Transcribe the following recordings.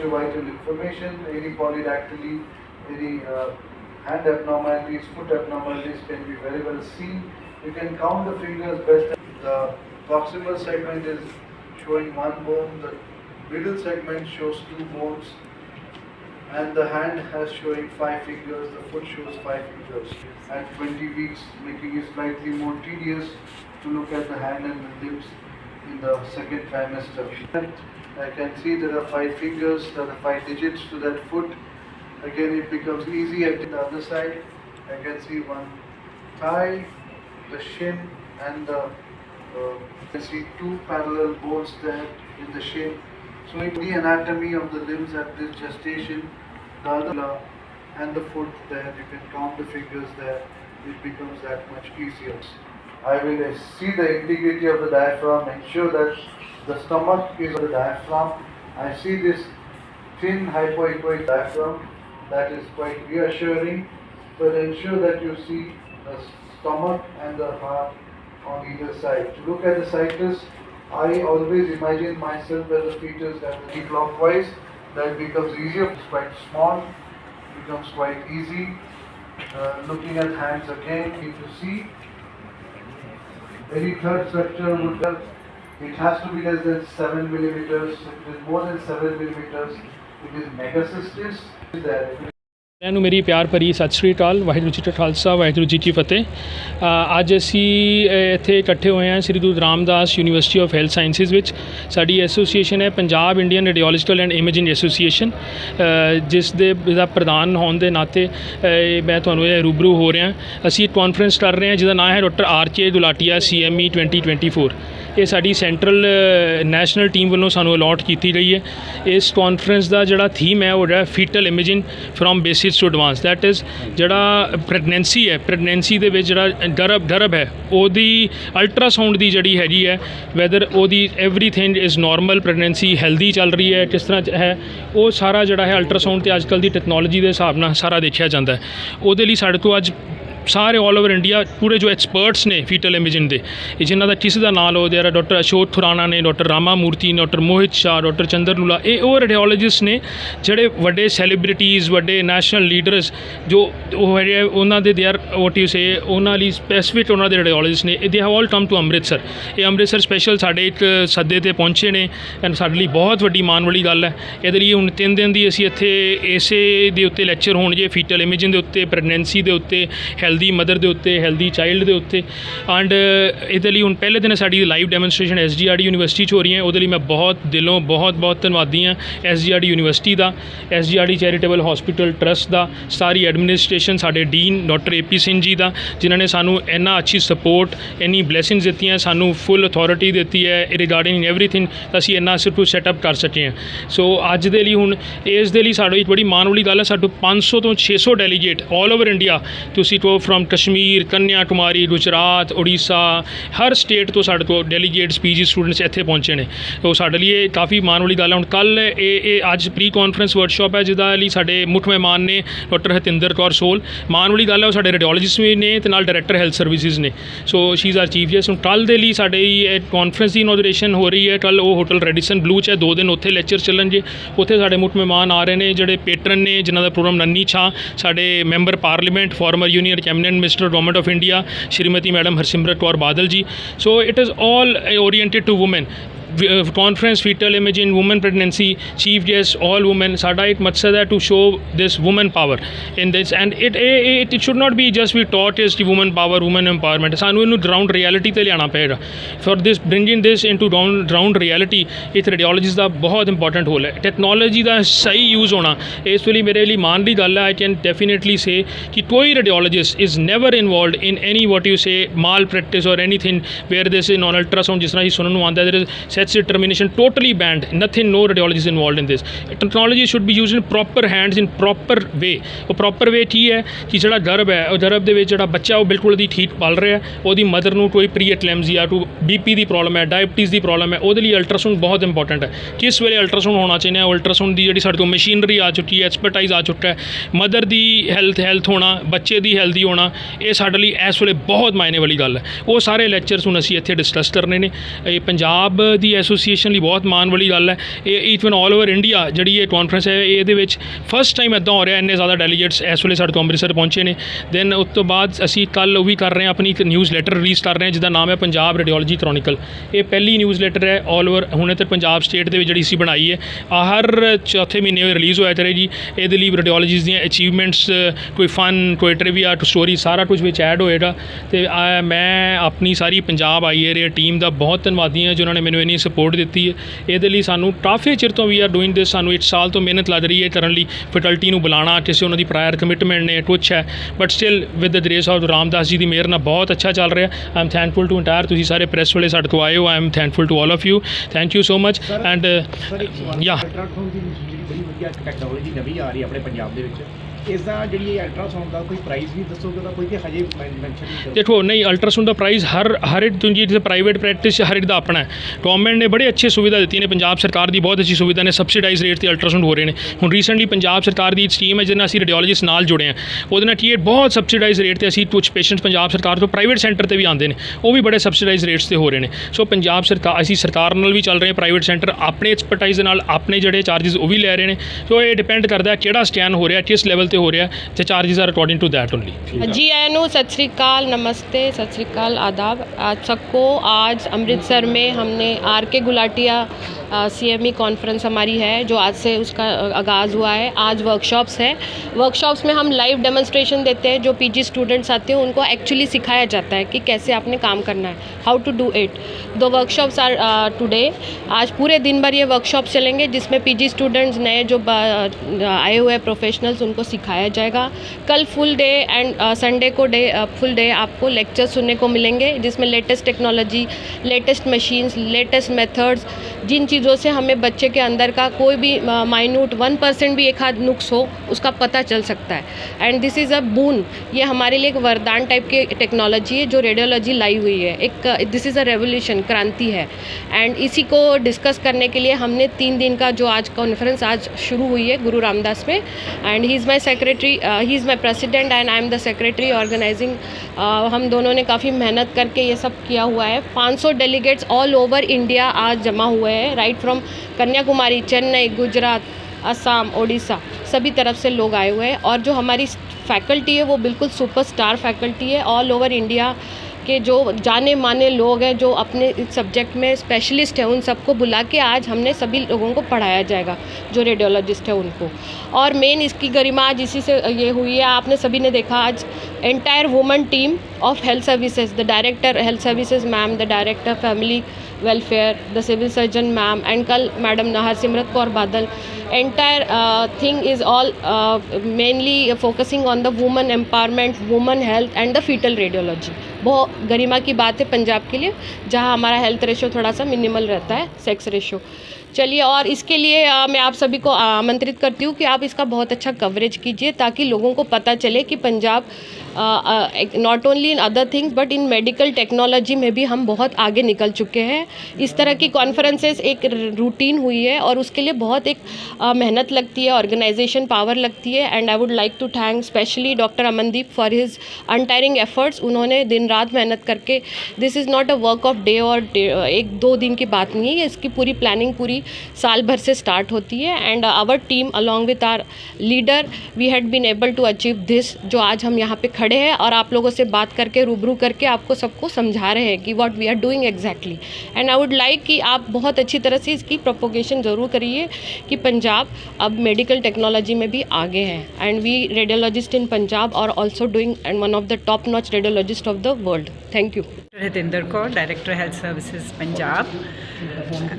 provide vital information, any polydactyly, any uh, hand abnormalities, foot abnormalities can be very well seen. You can count the fingers best. The proximal segment is showing one bone, the middle segment shows two bones, and the hand has showing five fingers, the foot shows five fingers. At 20 weeks, making it slightly more tedious to look at the hand and the limbs in the second trimester. I can see there are five fingers, there are five digits to that foot. Again, it becomes easy at the other side. I can see one thigh, the shin, and the uh, I see two parallel bones there in the shin. So in the anatomy of the limbs at this gestation, the other and the foot there, you can count the fingers there, it becomes that much easier. I will see the integrity of the diaphragm, ensure that the stomach is the diaphragm. I see this thin hypoechoic diaphragm that is quite reassuring, but ensure that you see the stomach and the heart on either side. To look at the cyclus, I always imagine myself as a fetus that is clockwise. That becomes easier. It's quite small, becomes quite easy. Uh, looking at hands again, if you see any third structure would help. It has to be less than 7 millimeters. If it is more than 7 millimeters, it is megacystis. ਸਾਰਿਆਂ ਨੂੰ ਮੇਰੀ ਪਿਆਰ ਭਰੀ ਸਤਿ ਸ੍ਰੀ ਅਕਾਲ ਵਾਹਿਗੁਰੂ ਜੀ ਕਾ ਖਾਲਸਾ ਵਾਹਿਗੁਰੂ ਜੀ ਕੀ ਫਤਿਹ ਅੱਜ ਅਸੀਂ ਇੱਥੇ ਇਕੱਠੇ ਹੋਏ ਹਾਂ Shri Guru Ramdas university of health sciences ਵਿੱਚ ਸਾਡੀ ਐਸੋਸੀਏਸ਼ਨ ਹੈ Punjab Indian radiological and imaging association ਜਿਸ ਦੇ ਦਾ ਪ੍ਰਧਾਨ ਹੋਣ ਦੇ ਨਾਤੇ ਮੈਂ ਤੁਹਾਨੂੰ ਇਹ ਰੂਬਰੂ ਹੋ ਰਿਹਾ ਅਸੀਂ ਇੱਕ ਕਾਨਫਰੰਸ ਕਰ ਰਹੇ ਹਾਂ ਜਿਹਦਾ ਨਾਮ ਹੈ ਡਾਕਟਰ ਆਰ ਕੇ ਦੁਲਾਟੀਆ ਸੀਐਮਈ 2024 ਇਹ ਸਾਡੀ ਸੈਂਟਰਲ ਨੈਸ਼ਨਲ ਟੀਮ ਵੱਲੋਂ ਸਾਨੂੰ ਅਲਾਟ ਕੀਤੀ ਗਈ ਹੈ। ਇਸ ਕਾਨਫਰੰਸ ਦਾ ਜਿਹੜਾ ਥੀਮ ਹੈ, ਉਹ ਹੈ fetal imaging from basis to advance that is ਜਿਹੜਾ ਪ੍ਰੈਗਨੈਂਸੀ ਹੈ ਪ੍ਰੈਗਨੈਂਸੀ ਦੇ ਵਿੱਚ ਜਿਹੜਾ ਗਰਭ ਗਰਭ ਹੈ, ਉਹਦੀ ਅਲਟਰਾਸਾਊਂਡ ਦੀ ਜਿਹੜੀ ਹੈਗੀ ਹੈ ਵੈਦਰ ਉਹਦੀ everything is normal pregnancy healthy ਚੱਲ ਰਹੀ ਹੈ, ਕਿਸ ਤਰ੍ਹਾਂ ਹੈ, ਉਹ ਸਾਰਾ ਜਿਹੜਾ ਹੈ ਅਲਟਰਾਸਾਊਂਡ ਤੇ ਅੱਜਕੱਲ ਦੀ ਟੈਕਨੋਲੋਜੀ ਦੇ ਹਿਸਾਬ ਨਾਲ ਸਾਰਾ ਦੇਖਿਆ ਜਾਂਦਾ ਹੈ। ਉਹਦੇ ਲਈ ਸਾਡੇ ਤੋਂ ਅੱਜ ਸਾਰੇ 올 ਓਵਰ ਇੰਡੀਆ ਪੂਰੇ ਜੋ ਐਕਸਪਰਟਸ ਨੇ ਫੀਟਲ ਇਮੇਜਿੰਗ ਦੇ ਇਹ ਜਿਨ੍ਹਾਂ ਦਾ ਕਿਸੇ ਦਾ ਨਾਮ ਲਓ ਦੇਰ ਡਾਕਟਰ ਅਸ਼ੋਕ ਥੁਰਾਣਾ ਨੇ doctor Rama Murthy doctor Mohit Shah doctor Chandra Lula ਇਹ ਉਹ ਰੇਡੀਓਲੋਜਿਸਟ ਨੇ ਜਿਹੜੇ ਵੱਡੇ ਸੈਲੀਬ੍ਰਿਟੀਜ਼ ਵੱਡੇ ਨੈਸ਼ਨਲ ਲੀਡਰਸ ਜੋ ਉਹ ਹੈਗੇ ਆ, ਉਹਨਾਂ ਦੇ ਦੇ ਆਰ ਵਾਟ ਯੂ ਸੇ ਉਹਨਾਂ ਲਈ ਸਪੈਸੀਫਿਕ ਉਹਨਾਂ ਦੇ ਰੇਡੀਓਲੋਜਿਸਟ ਨੇ they have all come to Amritsar ਇਹ ਅੰਮ੍ਰਿਤਸਰ ਸਪੈਸ਼ਲ ਸਾਡੇ ਇੱਕ ਸੱਦੇ ਤੇ ਪਹੁੰਚੇ ਨੇ ਐਂਡ ਸਾਡੇ ਲਈ ਬਹੁਤ ਵੱਡੀ ਮਾਣ ਵਾਲੀ ਗੱਲ ਹੈ। ਇਹਦੇ ਲਈ ਹੁਣ ਤਿੰਨ ਦਿਨ ਦੀ ਅਸੀਂ ਇੱਥੇ ਇਸੇ ਦੇ ਉੱਤੇ ਲੈਕਚਰ ਹੋਣਗੇ ਫੀਟਲ ਇਮੇਜਿੰਗ ਦੇ ਉੱਤੇ ਪ੍ਰੈਗਨੈਂਸੀ ਦੇ ਉੱਤੇ ਹੈਲਦੀ ਮਦਰ ਦੇ ਉੱਤੇ ਹੈਲਦੀ ਚਾਈਲਡ ਦੇ ਉੱਤੇ। ਐਂਡ ਇਹਦੇ ਲਈ ਹੁਣ ਪਹਿਲੇ ਦਿਨ ਸਾਡੀ ਲਾਈਵ ਡੈਮੋਨਸਟ੍ਰੇਸ਼ਨ ਐਸਜੀਆਰਡੀ ਯੂਨੀਵਰਸਿਟੀ 'ਚ ਹੋ ਰਹੀ ਹੈ ਉਹਦੇ ਲਈ ਮੈਂ ਬਹੁਤ ਦਿਲੋਂ ਬਹੁਤ ਬਹੁਤ ਧੰਨਵਾਦੀ ਹਾਂ ਐਸਜੀਆਰਡੀ ਯੂਨੀਵਰਸਿਟੀ ਦਾ ਐਸਜੀਆਰਡੀ ਚੈਰੀਟੇਬਲ ਹਸਪੀਟਲ ਟਰਸਟ ਦਾ, ਸਾਰੀ ਐਡਮਿਨਿਸਟ੍ਰੇਸ਼ਨ ਸਾਡੇ ਡੀਨ ਡਾਕਟਰ ਏਪੀ ਸਿੰਘ ਜੀ ਦਾ, ਜਿਨ੍ਹਾਂ ਨੇ ਸਾਨੂੰ ਇੰਨਾ ਅੱਛੀ ਸਪੋਰਟ ਇੰਨੀ ਬਲੇਸਿੰਗਸ ਦਿੱਤੀਆਂ, ਸਾਨੂੰ ਫੁੱਲ ਅਥਾਰਟੀ ਦਿੱਤੀ ਹੈ ਰਿਗਾਰਡਿੰਗ ਐਵਰੀਥਿੰਗ ਅਸੀਂ ਇੰਨਾ ਸਿਰਫ ਸੈਟਅਪ ਕਰ ਸਕੇ ਹਾਂ। ਸੋ ਅੱਜ ਦੇ ਲਈ ਹੁਣ, ਇਸ ਦੇ ਲਈ ਸਾਡੇ ਇੱਕ ਬੜੀ ਮਾਣ ਵਾਲੀ ਗੱਲ ਹੈ, ਸਾਡੇ 500 ਤੋਂ 600 ਡੈਲੀਗੇਟ ਆਲ ਓਵਰ ਇੰਡੀਆ ਤੁਸੀਂ ਕੋ ਫਰੋਮ ਕਸ਼ਮੀਰ ਕੰਨਿਆ ਕੁਮਾਰੀ ਗੁਜਰਾਤ ਉੜੀਸਾ ਹਰ ਸਟੇਟ ਤੋਂ ਸਾਡੇ ਕੋਲ ਡੈਲੀਗੇਟਸ ਪੀਜੀ ਸਟੂਡੈਂਟਸ ਇੱਥੇ ਪਹੁੰਚੇ ਨੇ। ਉਹ ਸਾਡੇ ਲਈ ਇਹ ਕਾਫੀ ਮਾਣ ਵਾਲੀ ਗੱਲ ਹੈ ਹੁਣ ਕੱਲ ਇਹ ਇਹ ਅੱਜ ਪ੍ਰੀ ਕਾਨਫਰੰਸ ਵਰਕਸ਼ਾਪ ਹੈ ਜਿਹਦਾ ਲਈ ਸਾਡੇ ਮੁੱਖ ਮਹਿਮਾਨ ਨੇ ਡਾਕਟਰ ਹਤਿੰਦਰ ਕੌਰ ਸੋਲ। ਮਾਣ ਵਾਲੀ ਗੱਲ ਹੈ ਉਹ ਸਾਡੇ ਰੇਡੀਓਲੋਜਿਸਟ ਵੀ ਨੇ ਤੇ ਨਾਲ ਡਾਇਰੈਕਟਰ ਹੈਲਥ ਸਰਵਿਸਿਜ਼ ਨੇ। So she is our chief ਜੈਸ ਹੁਣ ਕੱਲ ਦੇ ਲਈ ਸਾਡੇ ਇਹ ਕਾਨਫਰੰਸ ਦੀ ਇਨੋਗ੍ਰੇਸ਼ਨ ਹੋ ਰਹੀ ਹੈ। ਕੱਲ ਉਹ ਹੋਟਲ ਰੈਡੀਸਨ ਬਲੂ ਚ ਹੈ। ਦੋ ਦਿਨ ਉੱਥੇ ਲੈਕਚਰ ਚੱਲਣਗੇ। ਉੱਥੇ ਸਾਡੇ ਮੁੱਖ ਮਹਿਮਾਨ ਆ ਰਹੇ ਨੇ, ਜਿਹੜੇ ਪੇਟਰਨ ਨੇ, ਜਿਨ੍ਹਾਂ ਦਾ ਪ੍ਰੋਗਰਾਮ ਨੰਨੀ ਛਾਂ। ਸਾਡੇ member parliament former union cabinet minister government of India Shrimati madam Harsimrat Kaur Badal ji so it is all oriented to women conference fetal image in women pregnancy chief guest all women ਸਾਡਾ ਇੱਕ ਮਕਸਦ ਹੈ to show this women power in this and it it should not be just we taught is ਕਿ woman power women empowerment ਸਾਨੂੰ ਇਹਨੂੰ ground reality ਤੇ ਲਿਆਉਣਾ ਪਏਗਾ। For this bringing this into ground reality ਇਥ radiologist ਦਾ ਬਹੁਤ important role ਹੈ। Technology ਦਾ ਸਹੀ ਯੂਜ਼ ਹੋਣਾ, ਇਸ ਲਈ ਮੇਰੇ ਲਈ ਮਾਣ ਦੀ ਗੱਲ ਹੈ ਆਈ ਕੈਨ ਡੈਫੀਨੇਟਲੀ ਸੇ ਕਿ ਕੋਈ radiologist is never involved in any what you say malpractice or anything where this in on ultrasound ਜਿਸ ਤਰ੍ਹਾਂ ਹੀ ਸੁਣਨ ਨੂੰ ਆਉਂਦਾ, there sets determination. Totally banned. Nothing, no radiologist involved in this. Technology should be used in proper hands, in proper way. ਉਹ proper way ਕੀ ਹੈ ਕਿ ਜਿਹੜਾ ਦਰਬ ਹੈ ਉਹ ਦਰਬ ਦੇ ਵਿੱਚ ਜਿਹੜਾ ਬੱਚਾ ਉਹ ਬਿਲਕੁਲ ਦੀ ਠੀਕ ਪਲ ਰਿਹਾ ਉਹਦੀ ਮਦਰ ਨੂੰ ਕੋਈ ਪ੍ਰੀ ਐਕਲੈਮਜ਼ੀਆ ਟੂ ਬੀਪੀ ਦੀ ਪ੍ਰੋਬਲਮ ਹੈ ਡਾਇਬਟੀਜ਼ ਦੀ ਪ੍ਰੋਬਲਮ ਹੈ ਉਹਦੇ ਲਈ ਅਲਟਰਾਸਾਊਂਡ ਬਹੁਤ ਇੰਪੋਰਟੈਂਟ ਹੈ ਕਿਸ ਵੇਲੇ ਅਲਟਰਾਸਾਊਂਡ ਹੋਣਾ ਚਾਹੀਦਾ ਹੈ ਅਲਟਰਾਸਾਊਂਡ ਦੀ ਜਿਹੜੀ ਸਾਡੇ ਕੋਲ ਮਸ਼ੀਨਰੀ ਆ ਚੁੱਕੀ ਹੈ ਐਕਸਪਰਟਾਈਜ਼ ਆ ਚੁੱਕਾ ਹੈ ਮਦਰ ਦੀ ਹੈਲਥ ਹੈਲਥ ਹੋਣਾ ਬੱਚੇ ਦੀ ਹੈਲਦੀ ਹੋਣਾ ਇਹ ਸਾਡੇ ਲਈ ਇਸ ਵੇਲੇ ਬਹੁਤ ਮਾਇਨੇ ਵਾਲੀ ਗੱਲ ਹੈ ਉਹ ਸਾਰੇ ਲੈਕਚਰਸ ਹੁਣ ਅਸੀਂ ਇੱਥੇ ਡਿਸਕਸ ਕਰਨੇ ਨੇ ਇਹ ਪੰਜਾਬ ਦੀ ਸਾਡੀ ਐਸੋਸੀਏਸ਼ਨ ਲਈ ਬਹੁਤ ਮਾਣ ਵਾਲੀ ਗੱਲ ਹੈ। ਇਹ ਇਵਨ ਆਲ ਓਵਰ ਇੰਡੀਆ ਜਿਹੜੀ ਇਹ ਕਾਨਫਰੰਸ ਹੈ ਇਹਦੇ ਵਿੱਚ ਫਸਟ ਟਾਈਮ ਇਦਾਂ ਹੋ ਰਿਹਾ, ਇੰਨੇ ਜ਼ਿਆਦਾ ਡੈਲੀਗੇਟਸ ਇਸ ਵੇਲੇ ਸਾਡੇ ਤੋਂ ਅੰਮ੍ਰਿਤਸਰ ਪਹੁੰਚੇ ਨੇ। ਦੈਨ ਉਸ ਤੋਂ ਬਾਅਦ ਅਸੀਂ ਕੱਲ ਉਹ ਵੀ ਕਰ ਰਹੇ ਹਾਂ, ਆਪਣੀ ਇੱਕ ਨਿਊਜ਼ ਲੈਟਰ ਰਿਲੀਜ਼ ਕਰ ਰਹੇ ਹਾਂ, ਜਿਹਦਾ ਨਾਮ ਹੈ ਪੰਜਾਬ ਰੇਡੀਓਲੋਜੀ ਕ੍ਰੋਨਿਕਲ ਇਹ ਪਹਿਲੀ ਨਿਊਜ਼ ਲੈਟਰ ਹੈ ਆਲ ਓਵਰ ਹੁਣੇ ਤੇ ਪੰਜਾਬ ਸਟੇਟ ਦੇ ਵਿੱਚ ਜਿਹੜੀ ਸੀ ਬਣਾਈ ਹੈ। ਆ ਹਰ ਚੌਥੇ ਮਹੀਨੇ ਰਿਲੀਜ਼ ਹੋਇਆ ਕਰੇ ਜੀ। ਇਹਦੇ ਲਈ ਰੇਡੀਓਲੋਜੀਸ ਦੀਆਂ ਅਚੀਵਮੈਂਟਸ ਕੋਈ ਫਨ ਕੋਈ ਟ੍ਰਿਵੀਆ ਸਟੋਰੀ ਸਾਰਾ ਕੁਝ ਵਿੱਚ ਐਡ ਹੋਏਗਾ। ਤੇ ਮੈਂ ਆਪਣੀ ਸਾਰੀ ਪੰਜਾਬ ਆਈਏ ਏਰੀਆ ਟੀਮ ਦਾ ਬਹੁਤ ਧੰਨਵਾਦੀ ਹਾਂ, ਜਿਨ੍ਹਾਂ ਨੇ ਮੈਨੂੰ ਇੰਨੀ ਸਪੋਰਟ ਦਿੱਤੀ ਹੈ। ਇਹਦੇ ਲਈ ਸਾਨੂੰ ਕਾਫੀ ਚਿਰ ਤੋਂ ਵੀ ਆਰ ਡੂਇੰਗ ਦਿਸ ਸਾਨੂੰ 1 ਸਾਲ ਤੋਂ ਮਿਹਨਤ ਲੱਗ ਰਹੀ ਹੈ ਕਰਨ ਲਈ। ਫਰਟੀਲਿਟੀ ਨੂੰ ਬੁਲਾਉਣਾ ਕਿਸੇ ਉਹਨਾਂ ਦੀ ਪ੍ਰਾਇਰ ਕਮਿਟਮੈਂਟ ਨੇ ਕੁਛ ਹੈ। But still with the grace of Ramdas ji ਦੀ ਮਿਹਰ ਨਾਲ ਬਹੁਤ ਅੱਛਾ ਚੱਲ ਰਿਹਾ। I am thankful to entire ਤੁਸੀਂ ਸਾਰੇ ਪ੍ਰੈਸ ਵਾਲੇ ਸਾਡੇ ਤੋਂ ਆਏ ਹੋ। I am thankful to all of you thank you so much and ਵਧੀਆ ਟੈਕਨੋਲੋਜੀ ਨਵੀਂ ਆ ਰਹੀ ਆਪਣੇ ਪੰਜਾਬ ਦੇ ਵਿੱਚ। ਇਸ ਦਾ ਜਿਹੜੀ ਅਲਟਰਾਸਾਊਂਡ ਦਾ ਕੋਈ ਪ੍ਰਾਈਸ ਵੀ ਦੱਸੋਗੇ ਉਹਦਾ ਕੋਈ ਕਿ ਹਜੇ ਮੈਂਸ਼ਨ ਨਹੀਂ ਦੇਖੋ, ਨਹੀਂ ਅਲਟਰਾਸਾਊਂਡ ਦਾ ਪ੍ਰਾਈਸ ਹਰ ਹਰ ਇੱਕ ਤੁਸੀਂ ਜਿੱਥੇ ਪ੍ਰਾਈਵੇਟ ਪ੍ਰੈਕਟਿਸ ਹਰ ਇੱਕ ਦਾ ਆਪਣਾ ਹੈ। ਗਵਰਨਮੈਂਟ ਨੇ ਬੜੇ ਅੱਛੇ ਸੁਵਿਧਾ ਦਿੱਤੀ ਨੇ, ਪੰਜਾਬ ਸਰਕਾਰ ਦੀ ਬਹੁਤ ਅੱਛੀ ਸੁਵਿਧਾ ਨੇ ਸਬਸਿਡਾਈਜ਼ ਰੇਟ ਤੇ ਅਲਟਰਾਸਾਊਂਡ ਹੋ ਰਹੇ ਨੇ। ਹੁਣ ਰੀਸੈਂਟਲੀ ਪੰਜਾਬ ਸਰਕਾਰ ਦੀ ਇੱਕ ਸਕੀਮ ਹੈ, ਜਿਹਦੇ ਨਾਲ ਅਸੀਂ ਰੇਡੀਓਲੋਜਿਸਟ ਨਾਲ ਜੁੜੇ ਹਾਂ। ਉਹਦੇ ਨਾਲ ਕੀ ਹੈ, ਬਹੁਤ ਸਬਸਿਡਾਈਜ਼ ਰੇਟ ਤੇ ਅਸੀਂ ਕੁਝ ਪੇਸ਼ੈਂਟਸ ਪੰਜਾਬ ਸਰਕਾਰ ਤੋਂ ਪ੍ਰਾਈਵੇਟ ਸੈਂਟਰ ਤੇ ਵੀ ਆਉਂਦੇ ਨੇ। ਉਹ ਵੀ ਬੜੇ ਸਬਸਿਡਾਈਜ਼ ਰੇਟਸ ਤੇ ਹੋ ਰਹੇ ਨੇ। ਸੋ ਪੰਜਾਬ ਸਰਕਾਰ ਅਸੀਂ ਸਰਕਾਰ ਨਾਲ ਵੀ ਚੱਲ ਰਹੇ ਹਾਂ ਪ੍ਰਾਈਵੇਟ ਸੈਂਟਰ ਆਪਣੇ ਐਕਸਪਰਟਾਈਜ਼ ਨਾਲ ਆਪਣੇ ਜਿਹੜੇ ਚਾਰजेस ਉਹ ਵੀ ਲੈ ਰਹੇ ਨੇ। ਸੋ ਇਹ ਡਿਪੈਂਡ ਕਰਦਾ ਕਿਹੜਾ ਸਕੈਨ ਹੋ ਰਿਹਾ, ਕਿਸ ਲੈਵਲ ਤੇ ਹੋ ਰਿਹਾ ਤੇ charges are according to that only ਜੀ ਆਇਆਂ ਨੂੰ सत श्रीकाल नमस्ते सत श्रीकाल आदाब आज सबको आज अमृतसर में हमने आर के गुलाटिया सी एम ई कॉन्फ्रेंस हमारी है, जो आज से उसका आगाज़ हुआ है। आज वर्कशॉप्स है। वर्कशॉप्स में हम लाइव डेमोन्स्ट्रेशन देते हैं, जो पीजी स्टूडेंट्स आते हैं, उनको एक्चुअली सिखाया जाता है कि कैसे आपने काम करना है how to do it two workshops are today आज पूरे दिन भर ये वर्कशॉप्स चलेंगे, जिसमें पीजी स्टूडेंट्स नए जो आए हुए प्रोफेशनल्स उनको सिखाया जाएगा। कल फुल डे एंड संडे को डे फुल डे आपको लेक्चर सुनने को मिलेंगे, जिसमें latest technology latest machines latest methods जिन चीज़ों से हमें बच्चे के अंदर का कोई भी माइन्यूट वन परसेंट भी एक आध नुक्स हो, उसका पता चल सकता है। And this is a boon ये हमारे लिए एक वरदान टाइप की टेक्नोलॉजी है, जो रेडियोलॉजी लाई हुई है। एक दिस इज़ अ रेवोल्यूशन क्रांति है। एंड इसी को डिस्कस करने के लिए हमने तीन दिन का जो आज कॉन्फ्रेंस आज शुरू हुई है, गुरु रामदास में। And he is my secretary he is my president and I am the secretary organizing हम दोनों ने काफ़ी मेहनत करके ये सब किया हुआ है। 500 डेलीगेट्स ऑल ओवर इंडिया आज जमा हुए हैं राइट फ्रॉम कन्याकुमारी, चेन्नई, गुजरात, असम, ओडिशा, सभी तरफ़ से लोग आए हुए हैं। और जो हमारी फैकल्टी है, वो बिल्कुल सुपरस्टार फैकल्टी है। ऑल ओवर इंडिया के जो जाने माने लोग हैं, जो अपने इस सब्जेक्ट में स्पेशलिस्ट हैं, उन सबको बुला के आज हमने सभी लोगों को पढ़ाया जाएगा, जो रेडियोलॉजिस्ट है उनको। और मेन इसकी गरिमा आज इसी से ये हुई है। आपने सभी ने देखा आज entire women team of health services the director health services ma'am the director family welfare the civil surgeon ma'am and कल madam Harsimrat Kaur Badal uh, thing is all uh, mainly focusing on the woman empowerment woman health and the fetal radiology. बहुत गरिमा की बात है पंजाब के लिए जहाँ हमारा हेल्थ रेशो थोड़ा सा मिनिमल रहता है सेक्स रेशो चलिए और इसके लिए अ, मैं आप सभी को आमंत्रित करती हूँ कि आप इसका बहुत अच्छा कवरेज कीजिए ताकि लोगों को पता चले कि Punjab not only in other things but in medical technology में भी हम बहुत आगे निकल चुके हैं। इस तरह की कॉन्फ्रेंसेस एक रूटीन हुई है और उसके लिए बहुत एक अ, मेहनत लगती है ऑर्गेनाइजेशन पावर लगती है। And I would like to thank specially doctor Amandeep for his untiring efforts उन्होंने दिन रात मेहनत करके this is not a work of day और एक दो दिन की बात नहीं है। इसकी पूरी प्लानिंग पूरी साल भर से स्टार्ट होती है। And our team along with our leader we had been able to achieve this जो आज हम यहाँ पे खड़े हैं और आप लोगों से बात करके, रूबरू करके आपको सबको समझा रहे हैं कि what we are doing exactly and I would like कि आप बहुत अच्छी तरह से इसकी प्रोपोगेशन ज़रूर करिए कि पंजाब अब मेडिकल टेक्नोलॉजी में भी आगे है. And we radiologist in Punjab are also doing and one of the top notch radiologist of the world thank you Hitendra Kaur director health services Punjab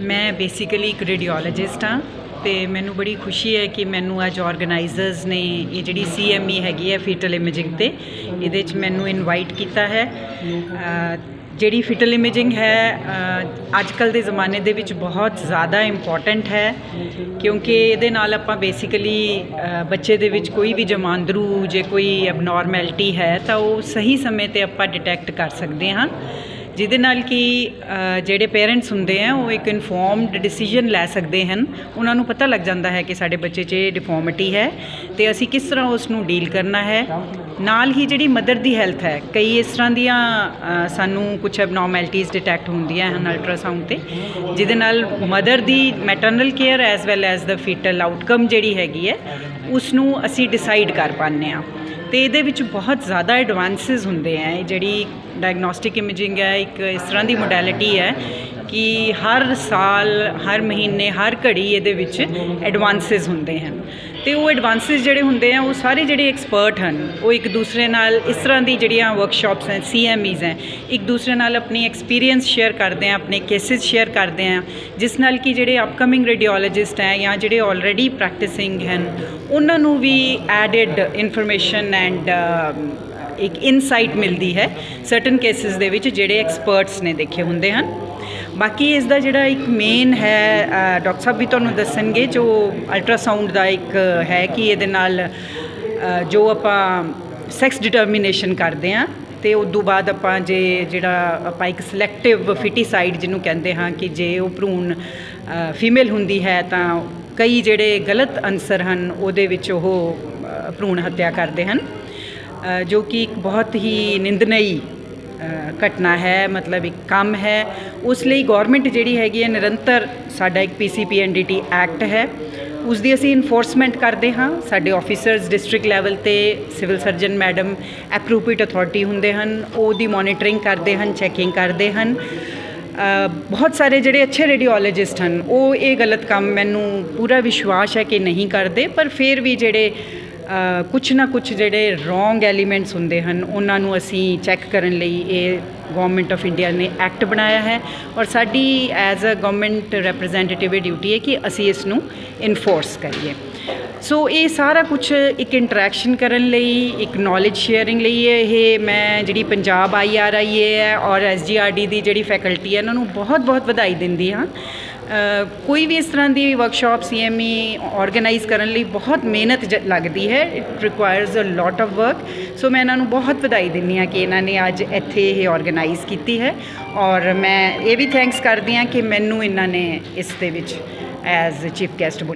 मैं बेसिकली एक रेडियोलॉजिस्ट हाँ। ਤੇ ਮੈਨੂੰ ਬੜੀ ਖੁਸ਼ੀ ਹੈ ਕਿ ਮੈਨੂੰ ਅੱਜ ਆਰਗੇਨਾਈਜ਼ਰਸ ਨੇ ਇਹ ਜਿਹੜੀ ਸੀਐਮਈ ਹੈਗੀ ਹੈ ਫੀਟਲ ਇਮੇਜਿੰਗ ਤੇ, ਇਹਦੇ 'ਚ ਮੈਨੂੰ ਇਨਵਾਈਟ ਕੀਤਾ ਹੈ। ਜਿਹੜੀ ਫਿਟਲ ਇਮੇਜਿੰਗ ਹੈ ਅੱਜ ਕੱਲ ਦੇ ਜ਼ਮਾਨੇ ਦੇ ਵਿੱਚ ਬਹੁਤ ਜ਼ਿਆਦਾ ਇੰਪੋਰਟੈਂਟ ਹੈ, ਕਿਉਂਕਿ ਇਹਦੇ ਨਾਲ ਆਪਾਂ ਬੇਸਿਕਲੀ ਬੱਚੇ ਦੇ ਵਿੱਚ ਕੋਈ ਵੀ ਜਮਾਂਦਰੂ ਜੇ ਕੋਈ ਅਬਨੋਰਮੈਲਿਟੀ ਹੈ, ਤਾਂ ਉਹ ਸਹੀ ਸਮੇਂ ਤੇ ਆਪਾਂ ਡਿਟੈਕਟ ਕਰ ਸਕਦੇ ਹਾਂ। ਜਿਹਦੇ ਨਾਲ ਕਿ ਜਿਹੜੇ ਪੇਰੈਂਟਸ ਹੁੰਦੇ ਆ, ਉਹ ਇੱਕ ਇਨਫੋਰਮਡ ਡਿਸੀਜਨ ਲੈ ਸਕਦੇ ਹਨ। ਉਹਨਾਂ ਨੂੰ ਪਤਾ ਲੱਗ ਜਾਂਦਾ ਹੈ ਕਿ ਸਾਡੇ ਬੱਚੇ 'ਚ ਇਹ ਡਿਫਾਰਮਿਟੀ ਹੈ ਤੇ ਅਸੀਂ ਕਿਸ ਤਰ੍ਹਾਂ ਉਸ ਨੂੰ ਡੀਲ ਕਰਨਾ ਹੈ। ਨਾਲ ਹੀ ਜਿਹੜੀ ਮਦਰ ਦੀ ਹੈਲਥ ਹੈ, ਕਈ ਇਸ ਤਰ੍ਹਾਂ ਦੀਆਂ ਸਾਨੂੰ ਕੁਝ ਐਬਨੋਰਮੈਲਿਟੀਜ਼ ਡਿਟੈਕਟ ਹੁੰਦੀਆਂ ਹਨ ਅਲਟਰਾਸਾਊਂਡ ਤੇ, ਜਿਹਦੇ ਨਾਲ ਮਦਰ ਦੀ maternal care as well as ਦਾ ਫੀਟਲ ਆਊਟਕਮ ਜਿਹੜੀ ਹੈਗੀ ਹੈ ਉਸ ਨੂੰ ਅਸੀਂ ਡਿਸਾਈਡ ਕਰ ਪਾਉਂਦੇ ਹਾਂ। ਤੇ ਇਹਦੇ ਵਿੱਚ ਬਹੁਤ ਜ਼ਿਆਦਾ ਐਡਵਾਂਸਸ ਹੁੰਦੇ ਆ। ਜਿਹੜੀ ਡਾਇਗਨੋਸਟਿਕ ਇਮੇਜਿੰਗ ਹੈ, ਇੱਕ ਇਸ ਤਰ੍ਹਾਂ ਦੀ ਮੋਡੈਲਿਟੀ ਹੈ। ਕਿ ਹਰ ਸਾਲ, ਹਰ ਮਹੀਨੇ, ਹਰ ਘੜੀ ਇਹਦੇ ਵਿੱਚ ਐਡਵਾਂਸਸ ਹੁੰਦੇ ਹਨ। ਤੇ ਉਹ ਐਡਵਾਂਸਸ ਜਿਹੜੇ ਹੁੰਦੇ ਆ, ਉਹ ਸਾਰੇ ਜਿਹੜੇ ਐਕਸਪਰਟ ਹਨ, ਉਹ ਇੱਕ ਦੂਸਰੇ ਨਾਲ ਇਸ ਤਰ੍ਹਾਂ ਦੀ ਜਿਹੜੀਆਂ ਵਰਕਸ਼ਾਪਸ ਹੈ ਸੀਐਮਈਜ਼ ਹੈ, ਇੱਕ ਦੂਸਰੇ ਨਾਲ ਆਪਣੀ ਐਕਸਪੀਰੀਅੰਸ ਸ਼ੇਅਰ ਕਰਦੇ ਆ, ਆਪਣੇ ਕੇਸਿਸ ਸ਼ੇਅਰ ਕਰਦੇ ਆ, ਜਿਸ ਨਾਲ ਕਿ ਜਿਹੜੇ ਅਪਕਮਿੰਗ ਰੇਡੀਓਲੋਜਿਸਟ ਹੈ ਜਾਂ ਜਿਹੜੇ ਆਲਰੇਡੀ ਪ੍ਰੈਕਟਿਸਿੰਗ ਹਨ, ਉਹਨਾਂ ਨੂੰ ਵੀ ਐਡਿਡ ਇਨਫੋਰਮੇਸ਼ਨ ਐਂਡ ਇੱਕ ਇਨਸਾਈਟ ਮਿਲਦੀ ਹੈ ਸਰਟਨ ਕੇਸਿਸ ਦੇ ਵਿੱਚ ਜਿਹੜੇ ਐਕਸਪਰਟਸ ਨੇ ਦੇਖੇ ਹੁੰਦੇ ਹਨ। ਬਾਕੀ ਇਸ ਦਾ ਜਿਹੜਾ ਇੱਕ ਮੇਨ ਹੈ ਡਾਕਟਰ ਸਾਹਿਬ ਵੀ ਤੁਹਾਨੂੰ ਦੱਸਣਗੇ, ਜੋ ਅਲਟਰਾਸਾਊਂਡ ਦਾ ਇੱਕ ਹੈ ਕਿ ਇਹਦੇ ਨਾਲ ਜੋ ਆਪਾਂ ਸੈਕਸ ਡਿਟਰਮੀਨੇਸ਼ਨ ਕਰਦੇ ਹਾਂ ਤੇ ਉਸ ਤੋਂ ਬਾਅਦ ਆਪਾਂ ਜੇ ਜਿਹੜਾ ਆਪਾਂ ਇੱਕ ਸਿਲੈਕਟਿਵ ਫਿਟੀਸਾਈਡ ਜਿਹਨੂੰ ਕਹਿੰਦੇ ਹਾਂ ਕਿ ਜੇ ਉਹ ਭਰੂਣ ਫੀਮੇਲ ਹੁੰਦੀ ਹੈ ਤਾਂ ਕਈ ਜਿਹੜੇ ਗਲਤ ਅਨਸਰ ਹਨ, ਉਹਦੇ ਵਿੱਚ ਉਹ ਭਰੂਣ ਹੱਤਿਆ ਕਰਦੇ ਹਨ। ਜੋ ਕਿ ਇੱਕ ਬਹੁਤ ਹੀ ਨਿੰਦਨਈ ਘਟਨਾ ਹੈ, ਮਤਲਬ ਇੱਕ ਕੰਮ ਹੈ। ਉਸ ਲਈ ਗਵਰਨਮੈਂਟ ਜਿਹੜੀ ਹੈਗੀ ਹੈ, ਨਿਰੰਤਰ ਸਾਡਾ ਇੱਕ ਪੀਸੀਪੀ ਐਨਡੀਟੀ ਐਕਟ ਹੈ। ਉਸ ਦੀ ਅਸੀਂ ਇਨਫੋਰਸਮੈਂਟ ਕਰਦੇ ਹਾਂ। ਸਾਡੇ ਆਫੀਸਰਸ ਡਿਸਟ੍ਰਿਕਟ ਲੈਵਲ ਤੇ civil surgeon madam appropriate authority ਹੁੰਦੇ ਹਨ। ਉਹਦੀ ਮੋਨੀਟਰਿੰਗ ਕਰਦੇ ਹਨ ਚੈਕਿੰਗ ਕਰਦੇ ਹਨ। ਬਹੁਤ ਸਾਰੇ ਜਿਹੜੇ ਅੱਛੇ ਰੇਡੀਓਲੋਜਿਸਟ ਹਨ, ਉਹ ਇਹ ਗਲਤ ਕੰਮ ਮੈਨੂੰ ਪੂਰਾ ਵਿਸ਼ਵਾਸ ਹੈ ਕਿ ਨਹੀਂ ਕਰਦੇ। ਪਰ ਫਿਰ ਵੀ ਜਿਹੜੇ ਕੁਛ ਨਾ ਕੁਛ ਜਿਹੜੇ ਰੋਂਗ ਐਲੀਮੈਂਟਸ ਹੁੰਦੇ ਹਨ, ਉਹਨਾਂ ਨੂੰ ਅਸੀਂ ਚੈੱਕ ਕਰਨ ਲਈ ਇਹ ਗਵਰਨਮੈਂਟ ਆਫ ਇੰਡੀਆ ਨੇ ਐਕਟ ਬਣਾਇਆ ਹੈ ਔਰ ਸਾਡੀ as a government representative duty ਹੈ ਕਿ ਅਸੀਂ ਇਸ ਨੂੰ ਇਨਫੋਰਸ ਕਰੀਏ। ਸੋ ਇਹ ਸਾਰਾ ਕੁਝ ਇੱਕ ਇੰਟਰੈਕਸ਼ਨ ਕਰਨ ਲਈ, ਇੱਕ ਨੌਲੇਜ ਸ਼ੇਅਰਿੰਗ ਲਈ ਇਹ ਮੈਂ ਜਿਹੜੀ ਪੰਜਾਬ ਆਈਆਰਆਈਏ ਹੈ ਔਰ ਐਸਜੀਆਰਡੀ ਦੀ ਜਿਹੜੀ ਫੈਕਲਟੀ ਹੈ, ਇਹਨਾਂ ਨੂੰ ਬਹੁਤ ਬਹੁਤ ਵਧਾਈ ਦਿੰਦੀ ਹਾਂ। ਕੋਈ ਵੀ ਇਸ ਤਰ੍ਹਾਂ ਦੀ ਵਰਕਸ਼ਾਪ ਸੀਐਮਈ ਆਰਗੇਨਾਈਜ਼ ਕਰਨ ਲਈ ਬਹੁਤ ਮਿਹਨਤ ਜ- ਲੱਗਦੀ ਹੈ। It requires a lot of work so ਮੈਂ ਇਹਨਾਂ ਨੂੰ ਬਹੁਤ ਵਧਾਈ ਦਿੰਦੀ ਹਾਂ ਕਿ ਇਹਨਾਂ ਨੇ ਅੱਜ ਇੱਥੇ ਇਹ ਆਰਗੇਨਾਈਜ਼ ਕੀਤੀ ਹੈ। ਔਰ ਮੈਂ ਇਹ ਵੀ ਥੈਂਕਸ ਕਰਦੀ ਹਾਂ ਕਿ ਮੈਨੂੰ ਇਹਨਾਂ ਨੇ ਇਸ ਦੇ ਵਿੱਚ ਐਜ਼ ਚੀਫ ਗੈਸਟ